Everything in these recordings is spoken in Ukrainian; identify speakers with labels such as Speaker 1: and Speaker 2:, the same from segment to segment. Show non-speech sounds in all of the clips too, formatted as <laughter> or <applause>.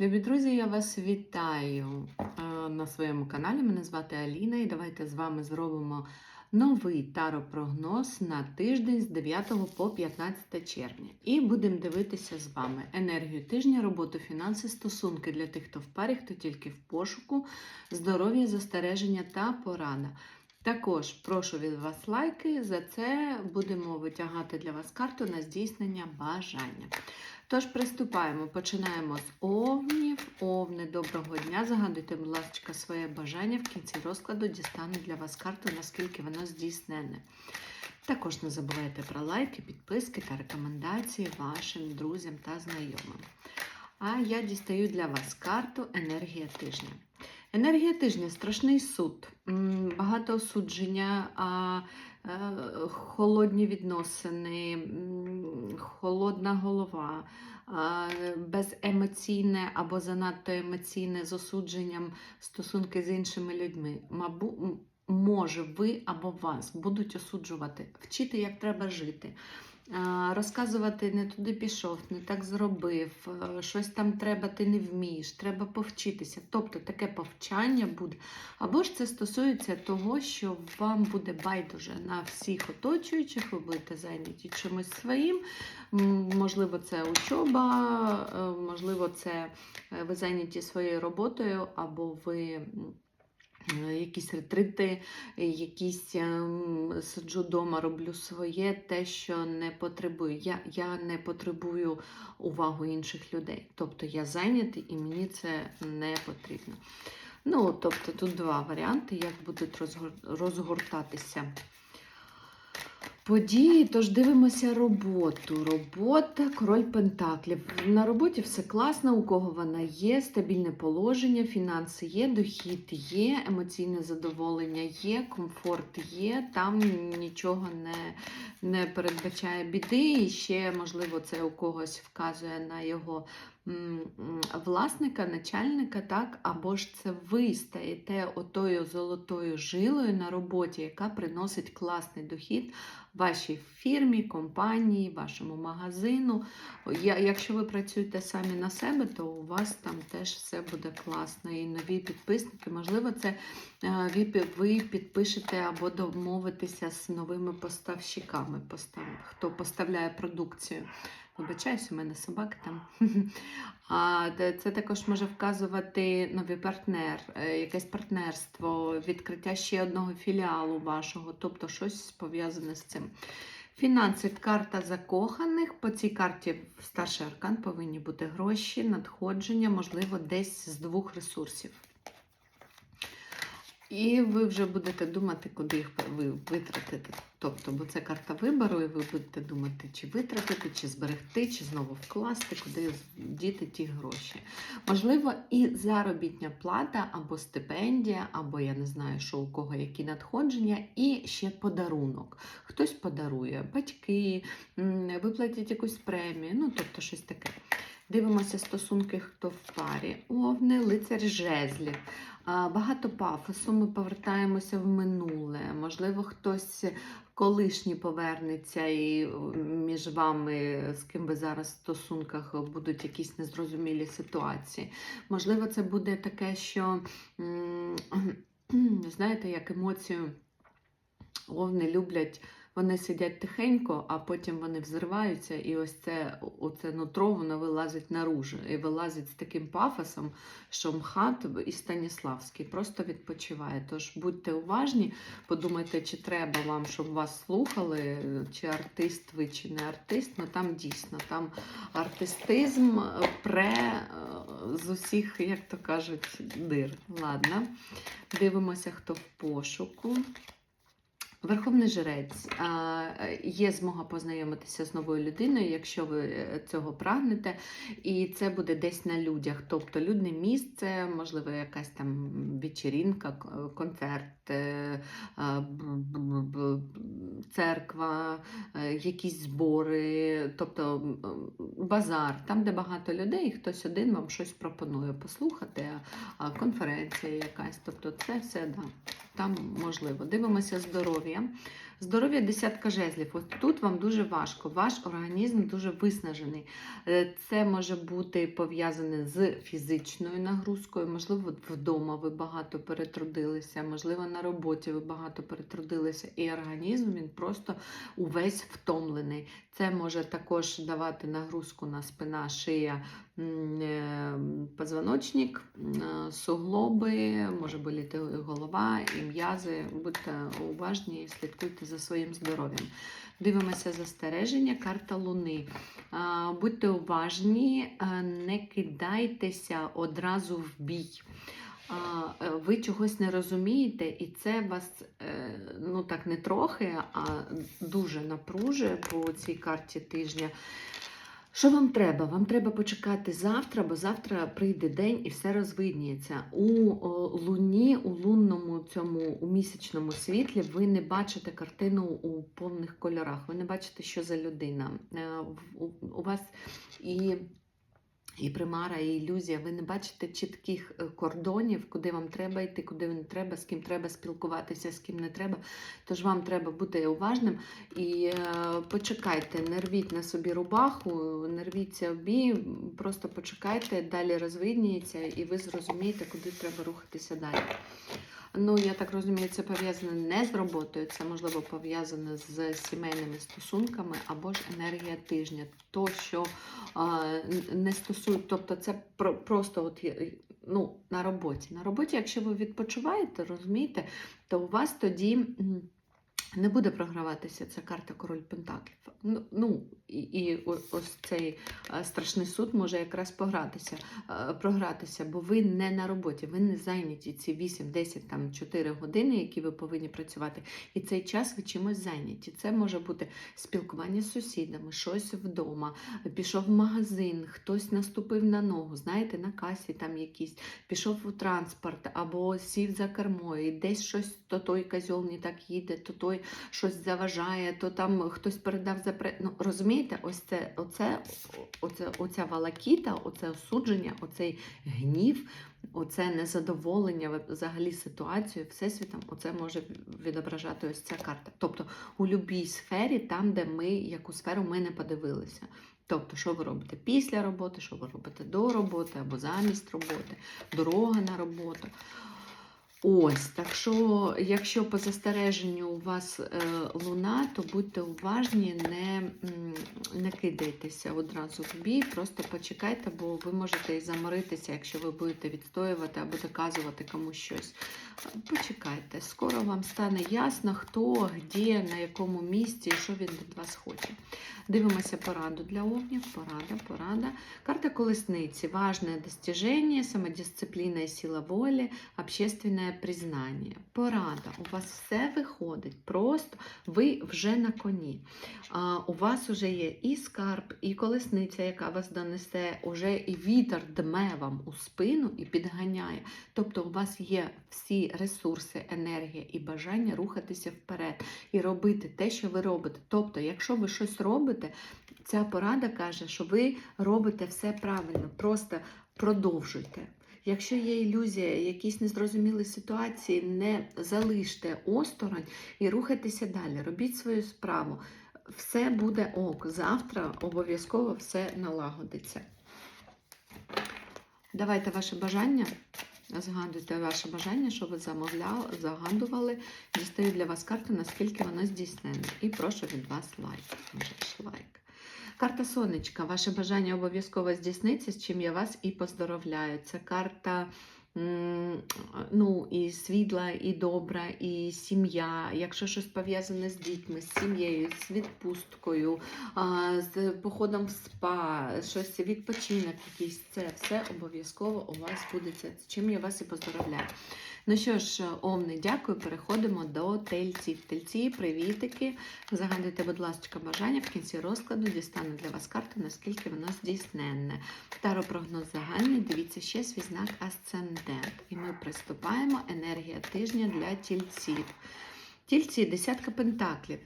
Speaker 1: Любі друзі, я вас вітаю е, на своєму каналі. Мене звати Аліна, і давайте з вами зробимо новий таропрогноз на тиждень з 9 по 15 червня. І будемо дивитися з вами енергію тижня, роботу, фінанси, стосунки для тих, хто в парі, хто тільки в пошуку, здоров'я, застереження та порада. Також прошу від вас лайки. За це будемо витягати для вас карту на здійснення бажання. Тож приступаємо. Починаємо з овнів. Овни, доброго дня. Загадуйте, будь ласка, своє бажання. В кінці розкладу дістану для вас карту, наскільки воно здійснене. Також не забувайте про лайки, підписки та рекомендації вашим друзям та знайомим. А я дістаю для вас карту Енергія тижня. Енергія тижня страшний суд, багато осудження, е, холодні відносини, холодна голова, беземоційне або занадто емоційне з осудженням стосунки з іншими людьми. Мабуть, може, ви або вас будуть осуджувати, вчити, як треба жити. Розказувати не туди пішов, не так зробив, е, щось там треба, ти не вмієш, треба повчитися. Тобто таке повчання буде. Або ж це стосується того, що вам буде байдуже на всіх оточуючих, ви будете зайняті чимось своїм. Можливо, це учоба, е, можливо, це е, ви зайняті своєю роботою, або ви. Е, Якісь ретрити, якісь ем, сиджу вдома, роблю своє, те, що не потребую. Я, я не потребую увагу інших людей. Тобто я зайнятий і мені це не потрібно. Ну, тобто тут два варіанти, як будуть розгор- розгортатися події. Тож дивимося роботу. Робота, король Пентаклів. На роботі все класно, у кого вона є, стабільне положення, фінанси є, дохід є, емоційне задоволення є, комфорт є, там нічого не, не передбачає біди. І ще, можливо, це у когось вказує на його власника, начальника, так, або ж це ви стаєте отою золотою жилою на роботі, яка приносить класний дохід вашій фірмі, компанії, вашому магазину. Якщо ви працюєте самі на себе, то у вас там теж все буде класно. І нові підписники, можливо, це е, ви, підпишете або домовитеся з новими поставщиками, хто поставляє продукцію. Вибачаюсь, у мене собака там. <laughs> А це також може вказувати новий партнер, е, якесь партнерство, відкриття ще одного філіалу вашого, тобто щось пов'язане з цим. Фінанси, карта закоханих. По цій карті старший аркан повинні бути гроші, надходження, можливо, десь з двох ресурсів. І ви вже будете думати, куди їх ви витратите. Тобто, бо це карта вибору, і ви будете думати, чи витратити, чи зберегти, чи знову вкласти, куди діти ті гроші. Можливо, і заробітня плата, або стипендія, або я не знаю, що у кого які надходження, і ще подарунок. Хтось подарує, батьки, виплатять якусь премію, ну тобто щось таке. Дивимося стосунки, хто в парі. Овни, лицар жезлів. Багато пафосу, ми повертаємося в минуле. Можливо, хтось колишній повернеться, і між вами, з ким ви зараз в стосунках, будуть якісь незрозумілі ситуації. Можливо, це буде таке, що <clears throat> знаєте, як емоцію овни люблять. Вони сидять тихенько, а потім вони взриваються, і ось це оце нутро воно вилазить наружу. І вилазить з таким пафосом, що МХАТ і Станіславський просто відпочиває. Тож будьте уважні, подумайте, чи треба вам, щоб вас слухали, чи артист ви, чи не артист. Ну там дійсно там артистизм пре е, з усіх, як то кажуть, дир. Ладно, дивимося, хто в пошуку. Верховний жрець є змога познайомитися з новою людиною, якщо ви е, цього прагнете, і це буде десь на людях. Тобто людне місце, можливо, якась там вечірінка, концерт, е, церква, е, якісь збори, тобто базар, там, де багато людей, і хтось один вам щось пропонує послухати, конференція якась. Тобто це все да, там можливо. Дивимося здоров'я. Здоров'я десятка жезлів. Ось тут вам дуже важко. Ваш організм дуже виснажений. Е, Це може бути пов'язане з фізичною нагрузкою. Можливо, вдома ви багато перетрудилися, можливо, на роботі ви багато перетрудилися, і організм він просто увесь втомлений. Це може також давати нагрузку на спина, шия, позвоночник, суглоби, може боліти голова і м'язи. Будьте уважні слідкуйте за своїм здоров'ям. Дивимося застереження, карта Луни. Будьте уважні, не кидайтеся одразу в бій. Е, Ви чогось не розумієте, і це вас е, ну так не трохи, а дуже напружує по цій карті тижня. Що вам треба? Вам треба почекати завтра, бо завтра прийде день і все розвидніється. У луні, у лунному цьому у місячному світлі ви не бачите картину у повних кольорах. Ви не бачите, що за людина. Е, у вас і. І примара, і ілюзія. Ви не бачите чітких е, кордонів, куди вам треба йти, куди не треба, з ким треба спілкуватися, з ким не треба. Тож вам треба бути уважним і е, почекайте, не рвіть на собі рубаху, не рвіться в бій, просто почекайте, далі розвидніється, і ви зрозумієте, куди треба рухатися далі. Ну, я так розумію, це пов'язане не з роботою, це можливо пов'язане з сімейними стосунками або ж енергія тижня. То, що е, не стосує, тобто це про, просто от, ну, на роботі. На роботі, якщо ви відпочиваєте, розумієте, то у вас тоді не буде програватися ця карта Король Пентаклів. Ну, ну і, і ось цей е, страшний суд може якраз погратися, е, програтися, бо ви не на роботі, ви не зайняті ці 8, 10, там 4 години, які ви повинні працювати. І цей час ви чимось зайняті. Це може бути спілкування з сусідами, щось вдома, пішов в магазин, хтось наступив на ногу, знаєте, на касі там якісь, пішов у транспорт або сів за кермою, і десь щось, то той козьол не так їде, то той щось заважає, то там хтось передав запре... Ну, розумієте, ось це, оце, оце, оця валакіта, оце осудження, оцей гнів, оце незадоволення взагалі ситуацією, всесвітом, оце може відображати ось ця карта. Тобто у будь-якій сфері, там, де ми, яку сферу ми не подивилися. Тобто, що ви робите після роботи, що ви робите до роботи або замість роботи, дорога на роботу. Ось, так що, якщо по застереженню у вас е, луна, то будьте уважні, не, не кидайтеся одразу в бій, просто почекайте, бо ви можете і заморитися, якщо ви будете відстоювати або доказувати комусь щось. Почекайте, скоро вам стане ясно, хто, де, на якому місці і що він від вас хоче. Дивимося пораду для овнів. Порада, порада. Карта колесниці. Важне достижение, самодисциплина и сила воли, общественное признание. Порада. У вас все виходить. Просто ви вже на коні. А, у вас вже є і скарб, і колесниця, яка вас донесе, уже і вітер дме вам у спину і підганяє. Тобто у вас є всі ресурси, енергія і бажання рухатися вперед і робити те, що ви робите. Тобто, якщо ви щось робите, ця порада каже, що ви робите все правильно, просто продовжуйте. Якщо є ілюзія, якісь незрозумілі ситуації, не залиште осторонь і рухайтеся далі. Робіть свою справу. Все буде ок. Завтра обов'язково все налагодиться. Давайте ваше бажання. Згадуйте ваше бажання, що ви замовляли, загадували. Дістаю для вас карту, наскільки воно здійснене. І прошу від вас лайк. Лайк. Карта сонечка. Ваше бажання обов'язково здійсниться, з чим я вас і поздоровляю. Це карта ну, і світла, і добра, і сім'я. Якщо щось пов'язане з дітьми, з сім'єю, з відпусткою, з походом в спа, щось відпочинок якийсь, це все обов'язково у вас буде це, з чим я вас і поздоровляю. Ну що ж, Омни, дякую. Переходимо до тельців. Тельці, привітики. Загадуйте, будь ласка, бажання в кінці розкладу дістану для вас карту, наскільки воно здійсненне. Таро-прогноз загальний. Дивіться ще свій знак Асцендент. І ми приступаємо енергія тижня для тільців. Тільці десятка пентаклів.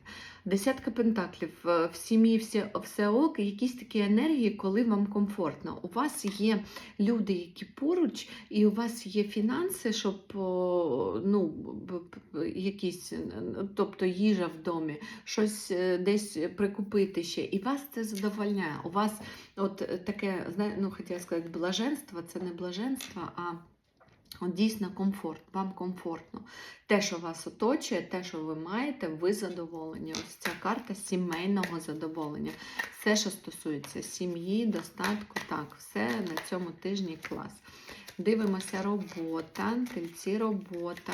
Speaker 1: Десятка пентаклів е, в сім'ї все, все ок, якісь такі енергії, коли вам комфортно. У вас є люди, які поруч, і у вас є фінанси, щоб ну, якісь, тобто їжа в домі, щось е, десь прикупити ще. І вас це задовольняє. У вас от таке, ну хотіла сказати, блаженство, це не блаженство, а Дійсно комфорт, вам комфортно. Те, що вас оточує, те, що ви маєте, ви задоволені. Ось ця карта сімейного задоволення. Все, що стосується сім'ї, достатку, так, все на цьому тижні клас. Дивимося, робота, тельці робота.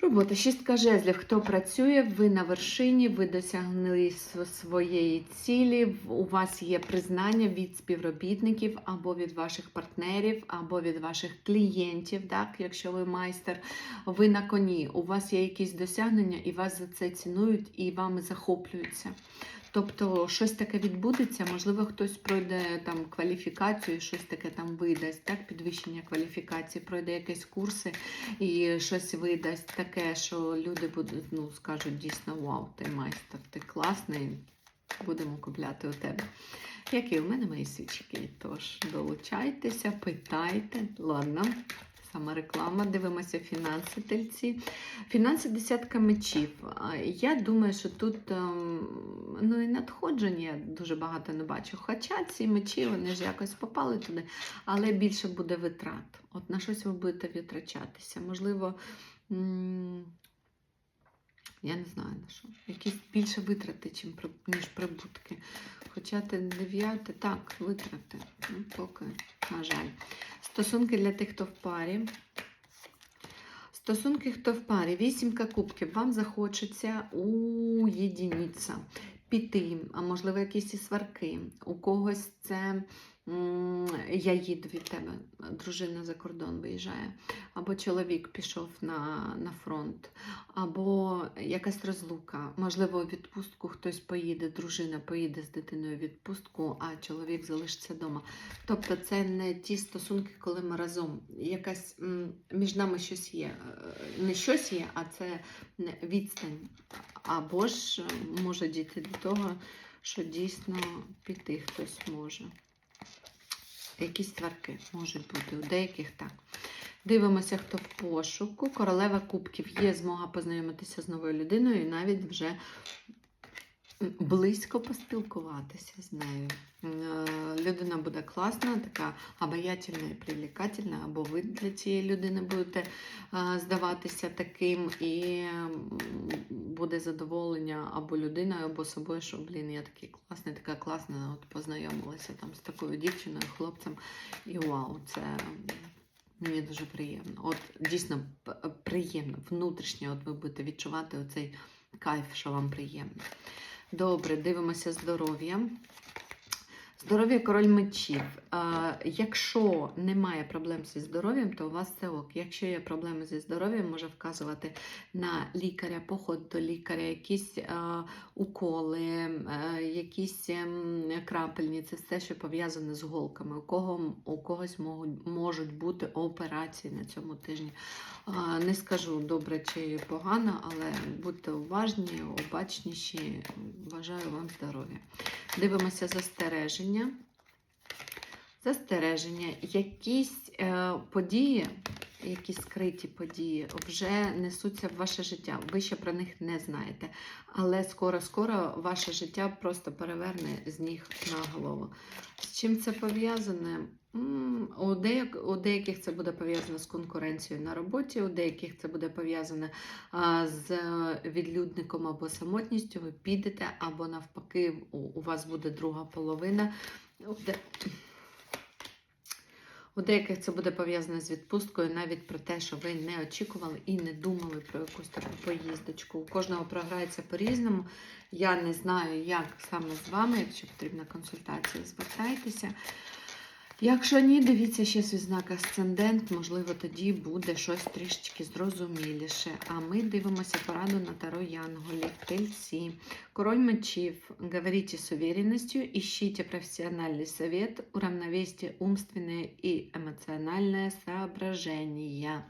Speaker 1: Робота, шістка жезлів. Хто працює, ви на вершині, ви досягнули своєї цілі, у вас є признання від співробітників або від ваших партнерів, або від ваших клієнтів, так, якщо ви майстер, ви на коні, у вас є якісь досягнення, і вас за це цінують і вами захоплюються. Тобто щось таке відбудеться, можливо, хтось пройде там кваліфікацію, щось таке там видасть, так, підвищення кваліфікації, пройде якісь курси і щось видасть таке, що люди будуть, ну, скажуть дійсно, вау, ти майстер, ти класний, будемо купляти у тебе. Як і у мене мої свічки. Тож долучайтеся, питайте. Ладно, сама реклама. Дивимося фінанси тельці. Фінанси десятка мечів. Я думаю, що тут ем, ну, і надходження дуже багато не бачу. Хоча ці мечі вони ж якось попали туди, але більше буде витрат. От на щось ви будете витрачатися. Можливо, я не знаю на що. Якісь більше витрати, чим ніж прибутки. Хоча ти дев'яте, так, витрати. Ну, поки, на жаль. Стосунки для тих, хто в парі. Стосунки, хто в парі, вісімка кубків, вам захочеться уєдиніться, піти, а можливо, якісь і сварки. У когось це я їду від тебе, дружина за кордон виїжджає, або чоловік пішов на, на фронт, або якась розлука. Можливо, у відпустку хтось поїде, дружина поїде з дитиною в відпустку, а чоловік залишиться вдома. Тобто це не ті стосунки, коли ми разом. Якась між нами щось є. Е, Не щось є, а це відстань. Або ж е, може дійти до того, що дійсно піти хтось може. Якісь тварки можуть бути, у деяких так. Дивимося, хто в пошуку. Королева кубків є змога познайомитися з новою людиною і навіть вже близько поспілкуватися з нею. Е, Людина буде класна, така обаятельна і привлекательна, або ви для цієї людини будете е, здаватися таким, і буде задоволення або людиною, або собою, що блін, я такий класний, така класна, от познайомилася там з такою дівчиною, хлопцем, і вау, це. Мені дуже приємно. От дійсно приємно, внутрішньо, от ви будете відчувати оцей кайф, що вам приємно. Добре, дивимося здоров'я. Здоров'я король мечів. Якщо немає проблем зі здоров'ям, то у вас це ок. Якщо є проблеми зі здоров'ям, може вказувати на лікаря, поход до лікаря, якісь уколи, а, якісь ем, крапельні, це все, що пов'язане з голками. У, кого, у когось можуть, бути операції на цьому тижні. Не скажу добре чи погано, але будьте уважні, обачніші. Бажаю вам здоров'я. Дивимося застереження. Застереження, якісь е, події, якісь скриті події вже несуться в ваше життя. Ви ще про них не знаєте. Але скоро-скоро ваше життя просто переверне з ніг на голову. З чим це пов'язане? У, деяк, у деяких це буде пов'язано з конкуренцією на роботі, у деяких це буде пов'язане а, з е, відлюдником або самотністю. Ви підете, або навпаки, у, у вас буде друга половина. У де- У деяких це буде пов'язано з відпусткою, навіть про те, що ви не очікували і не думали про якусь таку поїздочку. У кожного програється по-різному. Я не знаю, як саме з вами, якщо потрібна консультація, звертайтеся. Якщо ні, дивіться ще свій знак асцендент, можливо, тоді буде щось трішечки зрозуміліше. А ми дивимося пораду на Таро Янголів, Тельці, Король мечів. Говорите с уверенностью, ищите профессиональный совет, уравновесьте умственные и эмоциональные соображения.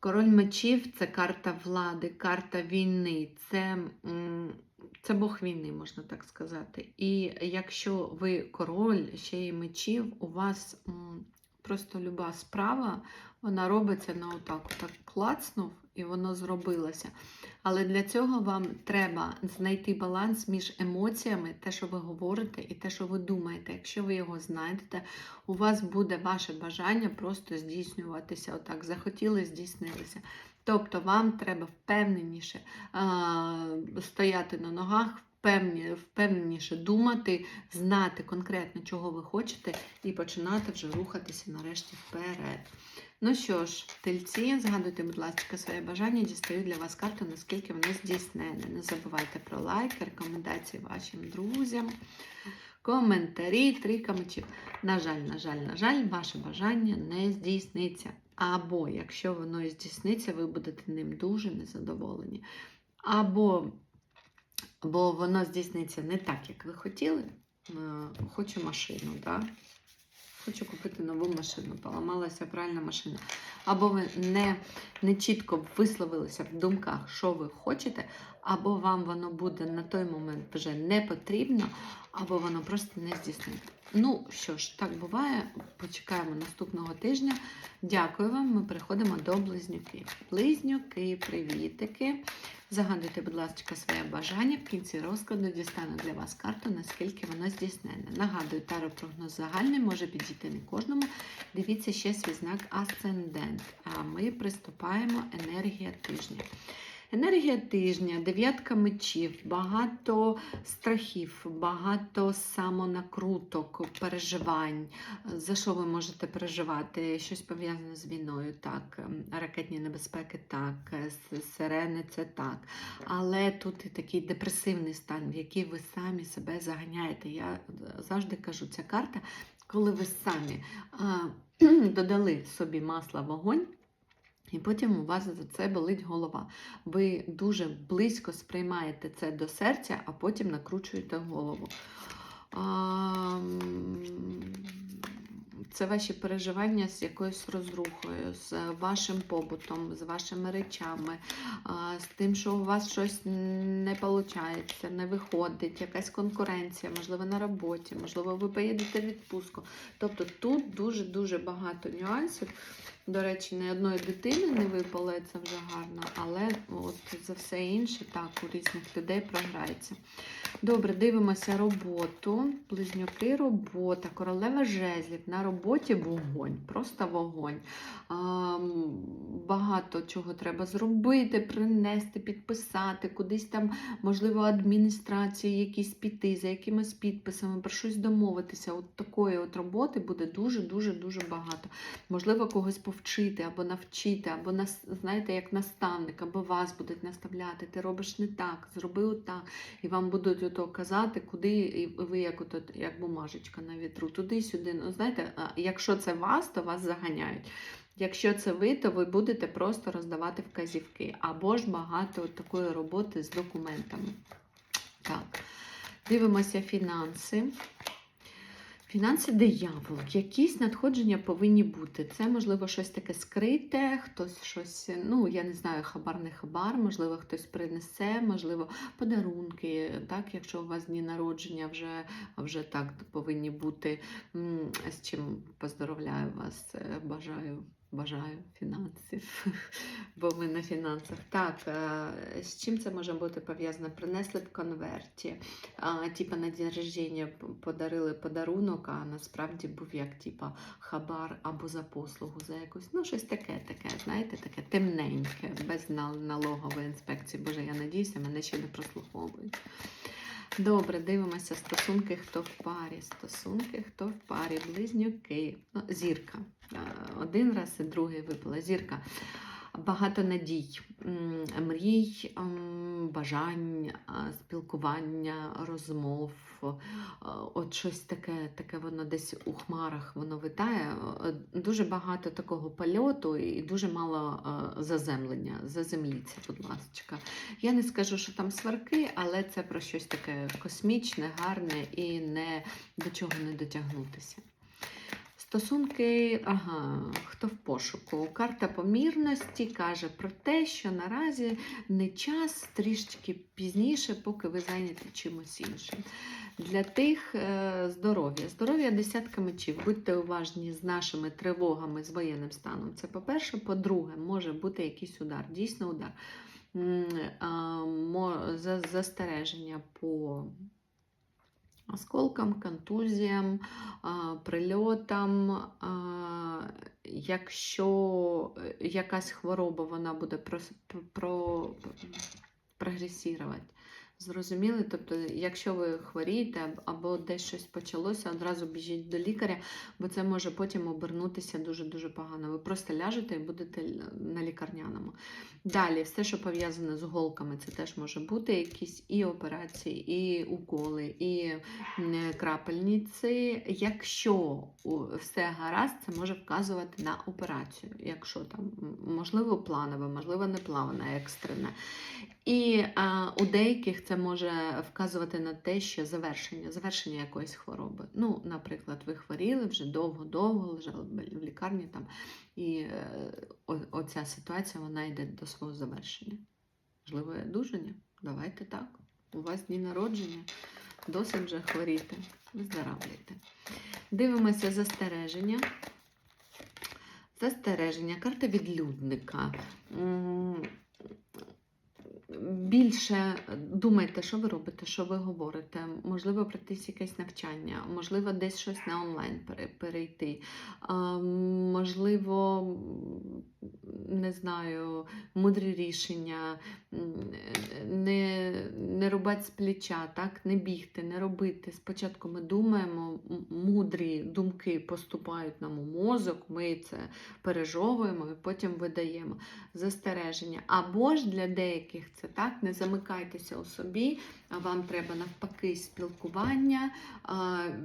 Speaker 1: Король мечів це карта влади, карта війни, це, м, це Бог війни, можна так сказати. І якщо ви король ще й мечів, у вас просто люба справа, вона робиться на отак, отак клацнув, і воно зробилося. Але для цього вам треба знайти баланс між емоціями, те, що ви говорите, і те, що ви думаєте. Якщо ви його знайдете, у вас буде ваше бажання просто здійснюватися. Отак, захотіли, здійснилося. Тобто вам треба впевненіше а, стояти на ногах, впевненіше думати, знати конкретно, чого ви хочете, і починати вже рухатися нарешті вперед. Ну що ж, тельці, згадуйте, будь ласка, своє бажання, дістаю для вас карту, наскільки воно здійснене. Не забувайте про лайк, рекомендації вашим друзям, коментарі, трійка. На жаль, на жаль, на жаль, ваше бажання не здійсниться. Або якщо воно здійсниться, ви будете ним дуже незадоволені. Або бо воно здійсниться не так, як ви хотіли. Е, Хочу машину, так? Хочу купити нову машину, поламалася пральна машина. Або ви не, не чітко висловилися в думках, що ви хочете, або вам воно буде на той момент вже не потрібно, або воно просто не здійсниться. Ну що ж, так буває. Почекаємо наступного тижня. Дякую вам. Ми переходимо до близнюків. Близнюки, привітики. Загадуйте, будь ласка, своє бажання. В кінці розкладу дістану для вас карту, наскільки воно здійснене. Нагадую, таро прогноз загальний може підійти не кожному. Дивіться ще свій знак Асцендент. А ми приступаємо енергія тижня. Енергія тижня, дев'ятка мечів, багато страхів, багато самонакруток, переживань. За що ви можете переживати? Щось пов'язане з війною, так, ем, ракетні небезпеки, так, сирени це так. Але тут і такий депресивний стан, в який ви самі себе заганяєте. Я завжди кажу, ця карта, коли ви самі а, <clears throat> додали собі масла вогонь. І потім у вас за це болить голова. Ви дуже близько сприймаєте це до серця, а потім накручуєте голову. Це ваші переживання з якоюсь розрухою, з вашим побутом, з вашими речами, з тим, що у вас щось не виходить, не виходить, якась конкуренція, можливо, на роботі, можливо, ви поїдете в відпустку. Тобто тут дуже-дуже багато нюансів. До речі, ні одної дитини не випало, це вже гарно, але от за все інше так у різних людей програється. Добре, дивимося роботу. Близнюки, робота, королева жезлів. На роботі вогонь, просто вогонь. А, багато чого треба зробити, принести, підписати, кудись там, можливо, адміністрації якісь піти, за якимись підписами, про щось домовитися. От такої от роботи буде дуже-дуже дуже багато. Можливо, когось повчити або навчити, або нас, знаєте, як наставник, або вас будуть наставляти. Ти робиш не так, зроби отак. І вам будуть ото казати, куди і ви як ото, як бумажечка на вітру, туди-сюди. Ну, знаєте, якщо це вас, то вас заганяють. Якщо це ви, то ви будете просто роздавати вказівки. Або ж багато такої роботи з документами. Так, дивимося фінанси. Фінанси диявол. Якісь надходження повинні бути. Це, можливо, щось таке скрите, хтось щось, ну, я не знаю, хабар не хабар, можливо, хтось принесе, можливо, подарунки. Так, Якщо у вас дні народження вже, вже так повинні бути. З чим поздоровляю вас, е, бажаю. Бажаю фінансів, <laughs> бо ми на фінансах. Так, е, з чим це може бути пов'язано? Принесли в конверті, типа на день рождення подарили подарунок, а насправді був як типа хабар або за послугу за якусь. Ну, щось таке, таке, знаєте, таке темненьке, без налогової інспекції. Боже, я надіюся, мене ще не прослуховують. Добре, дивимося стосунки, хто в парі. Стосунки, хто в парі, близнюки. Ну, зірка. Е, Один раз і другий випала. Зірка. Багато надій, мрій, бажань, спілкування, розмов. е, От щось таке, таке воно десь у хмарах воно витає. Е, Дуже багато такого польоту і дуже мало е, заземлення. Заземліться, будь ласка. Я не скажу, що там сварки, але це про щось таке космічне, гарне і не до чого не дотягнутися. Стосунки, ага, хто в пошуку? Карта помірності каже про те, що наразі не час трішечки пізніше, поки ви зайняті чимось іншим. Для тих е, здоров'я. Здоров'я десятка мечів. Будьте уважні з нашими тривогами, з воєнним станом. Це по-перше. По-друге, може бути якийсь удар, дійсно удар. Застереження по осколкам, контузіям, прильотам. Якщо е, якась хвороба вона буде про, про, прогресувати. Зрозуміли? Тобто, якщо ви хворієте або десь щось почалося, одразу біжіть до лікаря, бо це може потім обернутися дуже-дуже погано. Ви просто ляжете і будете на лікарняному. Далі, все, що пов'язане з голками, це теж може бути якісь і операції, і уколи, і крапельниці. Якщо все гаразд, це може вказувати на операцію. Якщо там можливо планове, можливо, не планове, екстрене. І а, у деяких це може вказувати на те, що завершення, завершення якоїсь хвороби. Ну, наприклад, ви хворіли вже довго-довго, лежали в лікарні там, і е, оця ситуація вона йде до свого завершення. Можливо, одужання? Давайте так. У вас дні народження, досить вже хворіти. Виздоравлюйте. Дивимося застереження. Застереження, карта відлюдника. Більше думайте, що ви робите, що ви говорите. Можливо, пройтись якесь навчання, можливо, десь щось на онлайн перейти. Можливо, не знаю, мудрі рішення, не, не рубати з плеча, так? не бігти, не робити. Спочатку ми думаємо, мудрі думки поступають нам у мозок, ми це пережовуємо і потім видаємо застереження. Або ж для деяких це так, не замикайтеся у собі, а вам треба навпаки спілкування,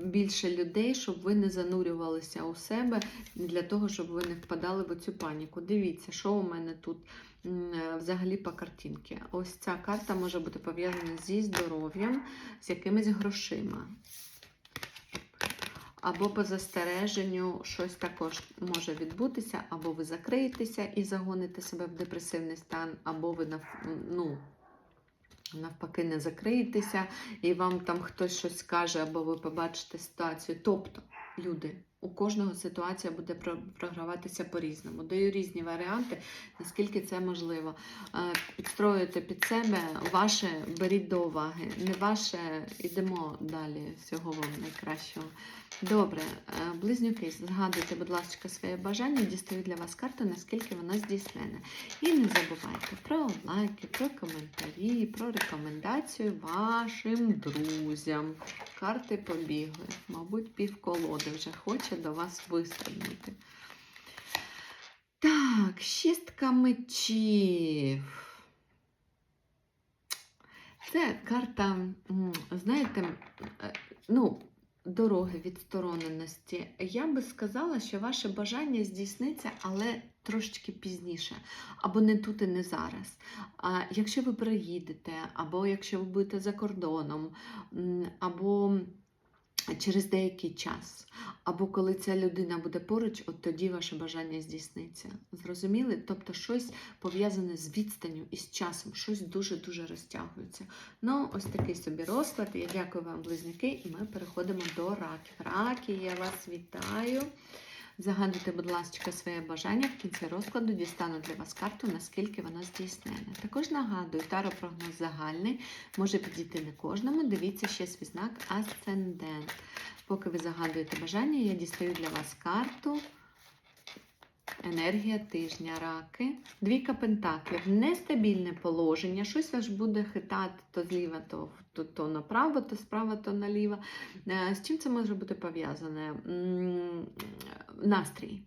Speaker 1: більше людей, щоб ви не занурювалися у себе для того, щоб ви не впадали в цю паніку. Дивіться, що у мене тут взагалі по картинці. Ось ця карта може бути пов'язана зі здоров'ям, з якимись грошима. Або по застереженню щось також може відбутися, або ви закриєтеся і загоните себе в депресивний стан, або ви ну, навпаки не закриєтеся, і вам там хтось щось скаже, або ви побачите ситуацію. Тобто, люди, у кожного ситуація буде програватися по-різному. Даю різні варіанти, наскільки це можливо. Е, Підстроюйте під себе, ваше беріть до уваги, не ваше, йдемо далі. Всього вам найкращого. Добре, е, близнюки, згадуйте, будь ласка, своє бажання, дістаю для вас карту, наскільки вона здійснена. І не забувайте про лайки, про коментарі, про рекомендацію вашим друзям. Карти побігли. Мабуть, півколоди вже хоче до вас вистрибнути. Так, шістка мечів. Це карта, знаєте, е, ну, дороги відстороненості. Я би сказала, що ваше бажання здійсниться, але трошечки пізніше, або не тут і не зараз. А якщо ви приїдете, або якщо ви будете за кордоном, або через деякий час, або коли ця людина буде поруч, от тоді ваше бажання здійсниться. Зрозуміли? Тобто щось пов'язане з відстанню і з часом, щось дуже-дуже розтягується. Ну, ось такий собі розклад. Я дякую вам, близнюки, і ми переходимо до раків. Раки, я вас вітаю. Загадуйте, будь ласка, своє бажання. В кінці розкладу дістану для вас карту, наскільки вона здійснена. Також нагадую, таро-прогноз загальний може підійти не кожному. Дивіться ще свій знак Асцендент. Поки ви загадуєте бажання, я дістаю для вас карту. Енергія тижня, раки. Двійка пентаклів, нестабільне положення. Щось аж буде хитати то зліва, то, то, то направо, то справа, то наліво. Е, З чим це може бути пов'язане? Настрій.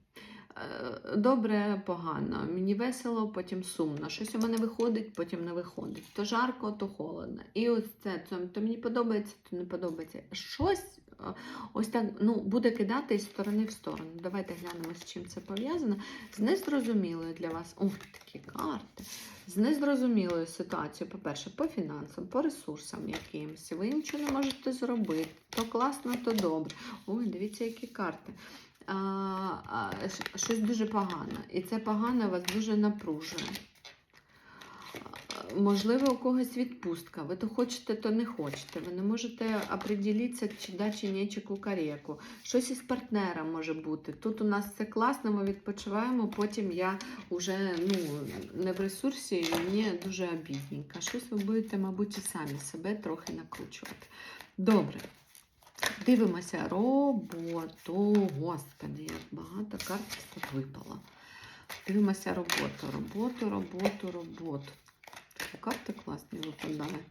Speaker 1: Е, Добре, погано. Мені весело, потім сумно. Щось у мене виходить, потім не виходить. То жарко, то холодно. І ось це, то, мені подобається, то не подобається. Щось ось так ну, буде кидати із сторони в сторону. Давайте глянемо, з чим це пов'язано. З незрозумілою для вас. Ух, такі карти. З незрозумілою ситуацією, по-перше, по фінансам, по ресурсам якимось. Ви нічого не можете зробити. То класно, то добре. Ой, дивіться, які карти. а, а, щось дуже погане. І це погане вас дуже напружує. Можливо, у когось відпустка. Ви то хочете, то не хочете. Ви не можете определитися, чи да, чи ні, чи кукарєку. Щось із партнером може бути. Тут у нас все класно, ми відпочиваємо, потім я вже ну, не в ресурсі, і мені дуже обідненько. Щось ви будете, мабуть, і самі себе трохи накручувати. Добре. Дивимося роботу. Господи, як багато карт тут випало. Дивимося роботу, роботу, роботу, роботу. Карти класні випадають.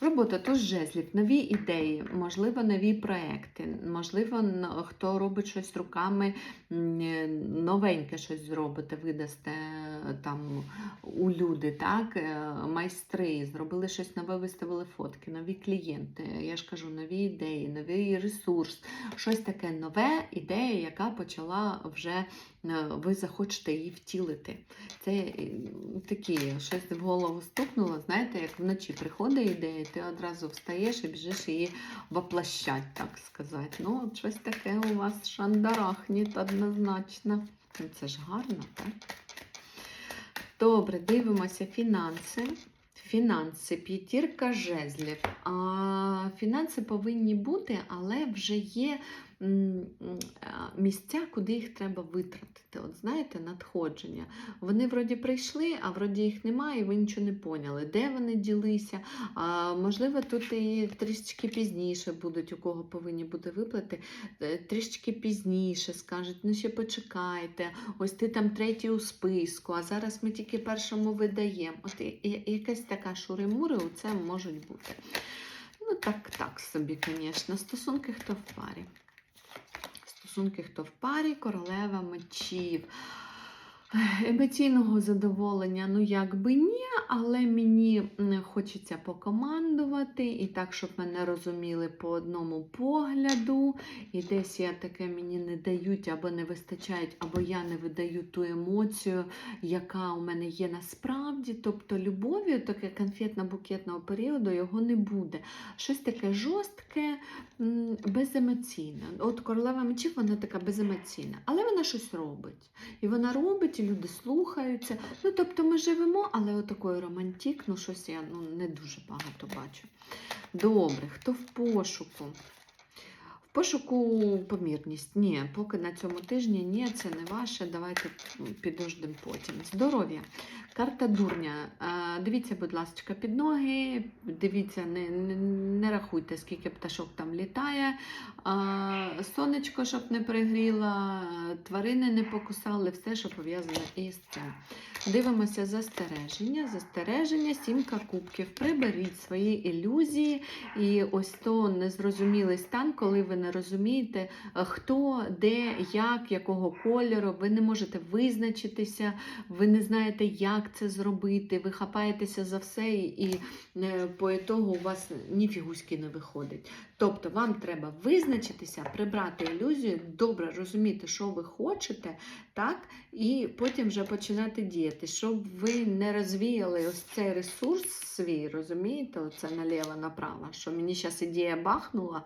Speaker 1: Робота то жезлів, нові ідеї, можливо, нові проекти, можливо, хто робить щось руками, новеньке щось зробите, видасте там у люди, так, е, майстри, зробили щось нове, виставили фотки, нові клієнти, я ж кажу, нові ідеї, новий ресурс, щось таке нове ідея, яка почала вже е, ви захочете її втілити. Це е, такі, щось в голову стукнуло, знаєте, як вночі приходить ідея, ти одразу встаєш і біжиш її воплощать, так сказати. Ну, щось таке у вас шандарахніт однозначно. Ну, Це ж гарно, так? Добре, дивимося фінанси. Фінанси, п'ятірка жезлів. А, фінанси повинні бути, але вже є місця, куди їх треба витратити. От знаєте, надходження. Вони вроді прийшли, а вроді їх немає, і ви нічого не поняли. Де вони ділися? А, можливо, тут і трішечки пізніше будуть, у кого повинні бути виплати, е, трішечки пізніше скажуть, ну ще почекайте, ось ти там третій у списку, а зараз ми тільки першому видаємо. От якась така шури-мури це можуть бути. Ну, так, так собі, звісно. Стосунки хто в парі. Стосунки хто в парі, королева мечів. Емоційного задоволення, ну якби ні, але мені хочеться покомандувати і так, щоб мене розуміли по одному погляду. І десь я таке мені не дають або не вистачають, або я не видаю ту емоцію, яка у мене є насправді. Тобто любові, таке конфетно-букетного періоду, його не буде. Щось таке жорстке, беземоційне. От королева мечів, вона така беземоційна, але вона щось робить. І вона робить, і люди слухаються. Ну, тобто ми живемо, але отакої романтік, ну щось я ну, не дуже багато бачу. Добре, хто в пошуку? Пошуку помірність. Ні, поки на цьому тижні ні, це не ваше. Давайте підождемо потім. Здоров'я. Карта дурня. Дивіться, будь ласка, під ноги. Дивіться, не, не, рахуйте, скільки пташок там літає. Сонечко, щоб не пригріло, тварини не покусали, все, що пов'язане із цим. Дивимося застереження. Застереження, сімка кубків. Приберіть свої ілюзії і ось то незрозумілий стан, коли ви не розумієте, е, хто, де, як, якого кольору, ви не можете визначитися, ви не знаєте, як це зробити, ви хапаєтеся за все і, е, по ітогу у вас ніфігуськи не виходить. Тобто вам треба визначитися, прибрати ілюзію, добре розуміти, що ви хочете, так, і потім вже починати діяти, щоб ви не розвіяли ось цей ресурс свій, розумієте, оце наліво-направо, що мені зараз ідея бахнула.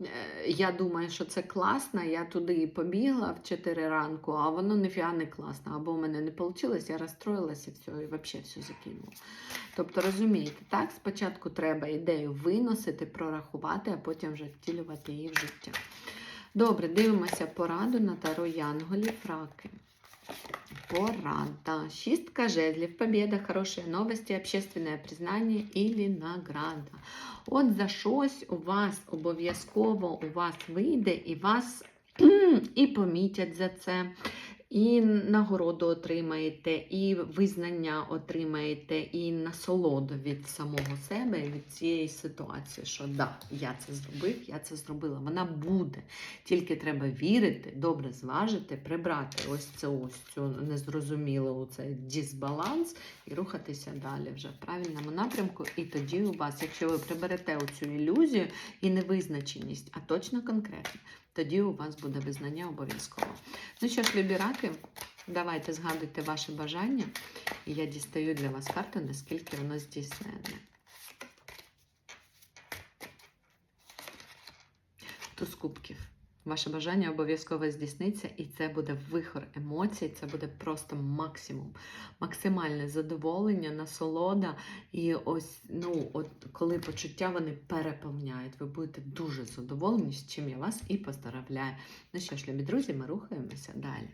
Speaker 1: Е, Я думаю, що це класно, я туди побігла в 4 ранку, а воно ніфіга не класно. Або в мене не вийшло, я розстроїлася і все, і взагалі все закинула. Тобто, розумієте, так, спочатку треба ідею виносити, прорахувати, а потім вже втілювати її в життя. Добре, дивимося пораду на таро Янголів Раки. Порада. Шістка жезлів, победа, хорошие новости, общественное признание или награда. От за щось у вас обов'язково у вас вийде і вас <clears throat> і помітять за це. І нагороду отримаєте, і визнання отримаєте, і насолоду від самого себе від цієї ситуації, що да, я це зробив, я це зробила. Вона буде. Тільки треба вірити, добре зважити, прибрати ось це ось цю незрозумілу цей дисбаланс і рухатися далі вже в правильному напрямку. І тоді у вас, якщо ви приберете оцю ілюзію і невизначеність, а точно конкретно, тоді у вас буде визнання обов'язково. Ну що ж, вибирати, давайте згадуйте ваше бажання, і я дістаю для вас карту, наскільки воно здійснене. Туз кубків. Ваше бажання обов'язково здійсниться, і це буде вихор емоцій, це буде просто максимум, максимальне задоволення, насолода. І ось, ну, от коли почуття вони переповняють, ви будете дуже задоволені, з чим я вас і поздравляю. Ну що ж, любі друзі, ми рухаємося далі.